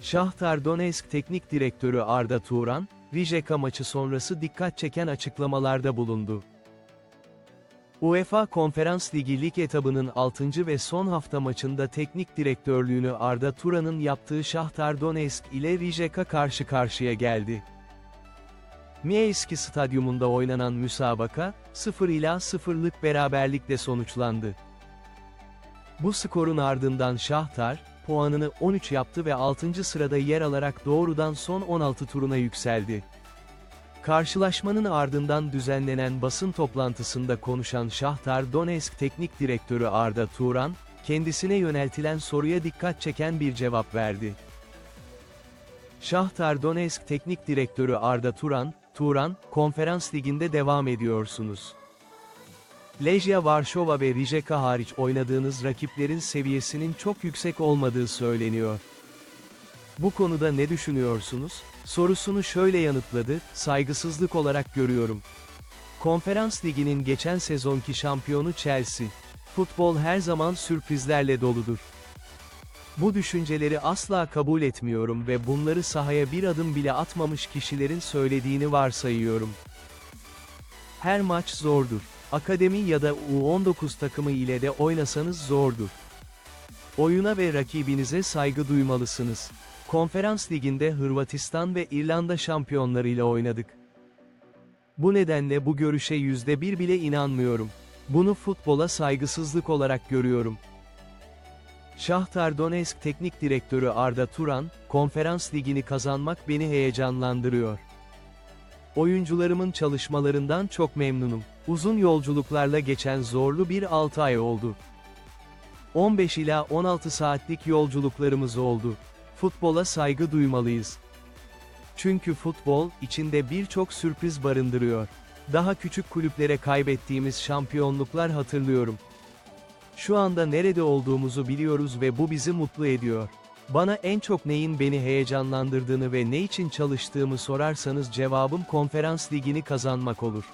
Şahtar Donetsk Teknik Direktörü Arda Turan, Rijeka maçı sonrası dikkat çeken açıklamalarda bulundu. UEFA Konferans Ligi lig etabının 6. ve son hafta maçında teknik direktörlüğünü Arda Turan'ın yaptığı Şahtar Donetsk ile Rijeka karşı karşıya geldi. Miejski stadyumunda oynanan müsabaka, 0 ila 0'lık beraberlikle sonuçlandı. Bu skorun ardından Şahtar, puanını 13 yaptı ve 6. sırada yer alarak doğrudan son 16 turuna yükseldi. Karşılaşmanın ardından düzenlenen basın toplantısında konuşan Şahtar Donetsk Teknik Direktörü Arda Turan, kendisine yöneltilen soruya dikkat çeken bir cevap verdi. Şahtar Donetsk Teknik Direktörü Arda Turan, Turan, konferans liginde devam ediyorsunuz. Lejia Varşova ve Rijeka hariç oynadığınız rakiplerin seviyesinin çok yüksek olmadığı söyleniyor. Bu konuda ne düşünüyorsunuz? Sorusunu şöyle yanıtladı, saygısızlık olarak görüyorum. Konferans liginin geçen sezonki şampiyonu Chelsea. Futbol her zaman sürprizlerle doludur. Bu düşünceleri asla kabul etmiyorum ve bunları sahaya bir adım bile atmamış kişilerin söylediğini varsayıyorum. Her maç zordur. Akademi ya da U19 takımı ile de oynasanız zordur. Oyuna ve rakibinize saygı duymalısınız. Konferans liginde Hırvatistan ve İrlanda şampiyonlarıyla oynadık. Bu nedenle bu görüşe yüzde bir bile inanmıyorum. Bunu futbola saygısızlık olarak görüyorum. Şahtar Donetsk Teknik Direktörü Arda Turan, konferans ligini kazanmak beni heyecanlandırıyor. Oyuncularımın çalışmalarından çok memnunum. Uzun yolculuklarla geçen zorlu bir 6 ay oldu. 15 ila 16 saatlik yolculuklarımız oldu. Futbola saygı duymalıyız. Çünkü futbol, içinde birçok sürpriz barındırıyor. Daha küçük kulüplere kaybettiğimiz şampiyonluklar hatırlıyorum. Şu anda nerede olduğumuzu biliyoruz ve bu bizi mutlu ediyor. Bana en çok neyin beni heyecanlandırdığını ve ne için çalıştığımı sorarsanız cevabım konferans ligini kazanmak olur.